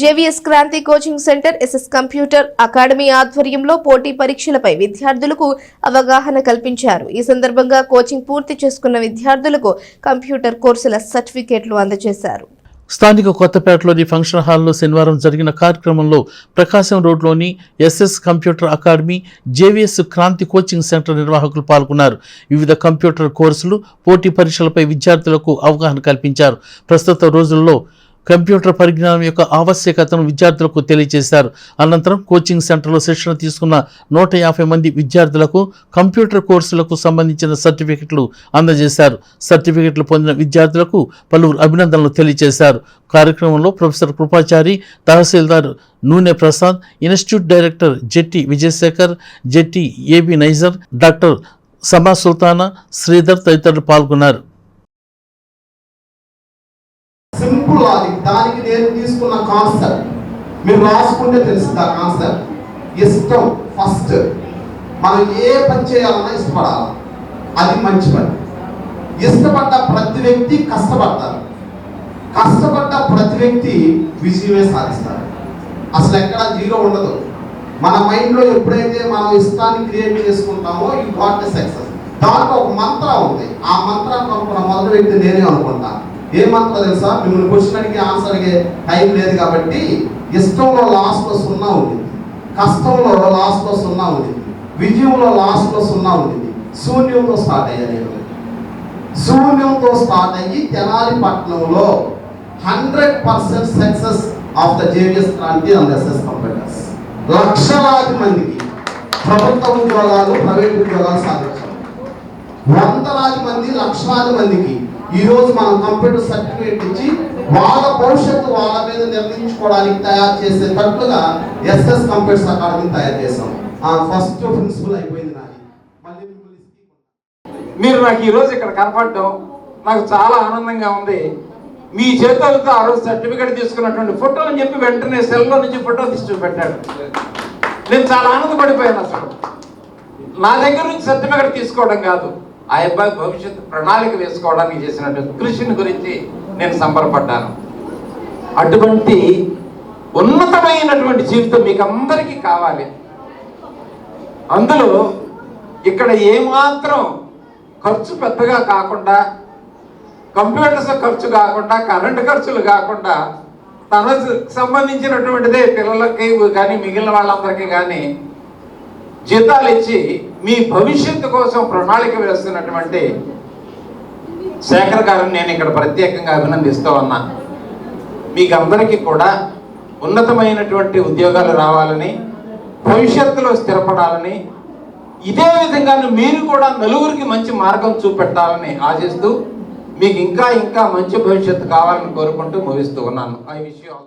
JVS Kranthi coaching centre SS computer academy ఆధ్వర్యంలో పోటీ పరీక్షలపై విద్యార్థులకు అవగాహన కల్పించారు. ఈ సందర్భంగా కోచింగ్ పూర్తి చేసుకున్న విద్యార్థులకు కంప్యూటర్ కోర్సుల సర్టిఫికేట్లు అందజేశారు. స్థానిక కొత్తపేటలోని ఫంక్షన్ హాల్లో శనివారం జరిగిన కార్యక్రమంలో ప్రకాశం రోడ్లోని SS computer academy JVS Kranthi coaching centre నిర్వాహకులు పాల్గొన్నారు. వివిధ కంప్యూటర్ కోర్సులు పోటీ పరీక్షలపై విద్యార్థులకు అవగాహన కల్పించారు. ప్రస్తుత రోజుల్లో కంప్యూటర్ పరిజ్ఞానం యొక్క ఆవశ్యకతను విద్యార్థులకు తెలియజేశారు. అనంతరం కోచింగ్ సెంటర్లో శిక్షణ తీసుకున్న నూట యాభై మంది విద్యార్థులకు కంప్యూటర్ కోర్సులకు సంబంధించిన సర్టిఫికెట్లు అందజేశారు. సర్టిఫికెట్లు పొందిన విద్యార్థులకు పలువురు అభినందనలు తెలియజేశారు. కార్యక్రమంలో professor Krupachari tahsildar Nune Prasad institute director Jetti Vijayasekhar Jetti AB Nizar doctor Sama Sultana Sridhar తదితరులు పాల్గొన్నారు. ఇప్పుడు అది దానికి నేను తీసుకున్న కాన్సెప్ట్ మీరు రాసుకుంటే తెలుస్తుంది ఆ కాన్సెప్ట్ ఇష్టం ఫస్ట్ మనం ఏ పని చేయాలన్నా ఇష్టపడాలి. అది మంచి పని. ఇష్టపడ్డ ప్రతి వ్యక్తి కష్టపడతారు. కష్టపడ్డ ప్రతి వ్యక్తి విజయమే సాధిస్తారు. అసలు ఎక్కడ జీరో ఉండదు. మన మైండ్లో ఎప్పుడైతే మనం ఇష్టాన్ని క్రియేట్ చేసుకుంటామో యూ గాట్ ద సక్సెస్ దాంట్లో ఒక మంత్రం ఉంది. ఆ మంత్రాన్ని అనుకున్న మొదటి వ్యక్తి నేనే అనుకుంటాను ఏ తెలుసా? మిమ్మల్ని క్వశ్చన్కి అడిగి ఆన్సర్ టైం లేదు కాబట్టి ఇష్టంలో లాస్ట్లో సున్నా ఉంది కష్టంలో లాస్ట్లో సున్నా ఉంది విజయంలో లాస్ట్లో సున్నా ఉంది శూన్యంతో స్టార్ట్ అయ్యా శూన్యంతో స్టార్ట్ అయ్యి తెనాలి పట్టణంలో hundred percent success of the JVS Kranthi and SS computers లక్షలాది మందికి ప్రభుత్వ ఉద్యోగాలు ప్రైవేట్ ఉద్యోగాలు సాధించాం వందలాది మంది లక్షలాది మందికి ఈ రోజు మనం కంప్యూటర్ సర్టిఫికేట్ ఇచ్చి వాళ్ళ భవిష్యత్తు వాళ్ళ మీద నిర్ణయించుకోవడానికి తయారు చేసేటట్లుగా ఎస్ఎస్ కంప్యూటర్స్ అకాడమీ తయారు చేసాం ఆ ఫస్ట్ ప్రిన్సిపల్ అయిపోయింది నాది. మళ్ళీ మీరు నాకు ఈరోజు ఇక్కడ కనపడడం నాకు చాలా ఆనందంగా ఉంది. మీ చేతులతో ఆ రోజు సర్టిఫికేట్ తీసుకున్నటువంటి ఫోటో అని చెప్పి వెంటనే సెల్లో నుంచి ఫోటో తీసి చూపెట్టాడు. నేను చాలా ఆనందపడిపోయాను అసలు. నా దగ్గర నుంచి సర్టిఫికేట్ తీసుకోవడం కాదు. ఆ అబ్బాయి భవిష్యత్తు ప్రణాళిక వేసుకోవడానికి చేసినటువంటి కృషిని గురించి నేను సంబరపడ్డాను. అటువంటి ఉన్నతమైనటువంటి జీవితం మీకు అందరికీ కావాలి. అందులో ఇక్కడ ఏమాత్రం ఖర్చు పెద్దగా కాకుండా కంప్యూటర్స్ ఖర్చు కాకుండా కరెంటు ఖర్చులు కాకుండా తనకు సంబంధించినటువంటిదే పిల్లలకి కానీ మిగిలిన వాళ్ళందరికీ కానీ జీతాలు ఇచ్చి మీ భవిష్యత్తు కోసం ప్రణాళిక వేస్తున్నటువంటి శేఖర్ గారిని నేను ఇక్కడ ప్రత్యేకంగా అభినందిస్తూ ఉన్నా. మీకు అందరికీ కూడా ఉన్నతమైనటువంటి ఉద్యోగాలు రావాలని భవిష్యత్తులో స్థిరపడాలని ఇదే విధంగా మీరు కూడా నలుగురికి మంచి మార్గం చూపెట్టాలని ఆశిస్తూ మీకు ఇంకా ఇంకా మంచి భవిష్యత్తు కావాలని కోరుకుంటూ ముగిస్తూ ఉన్నాను. ఐ విషయం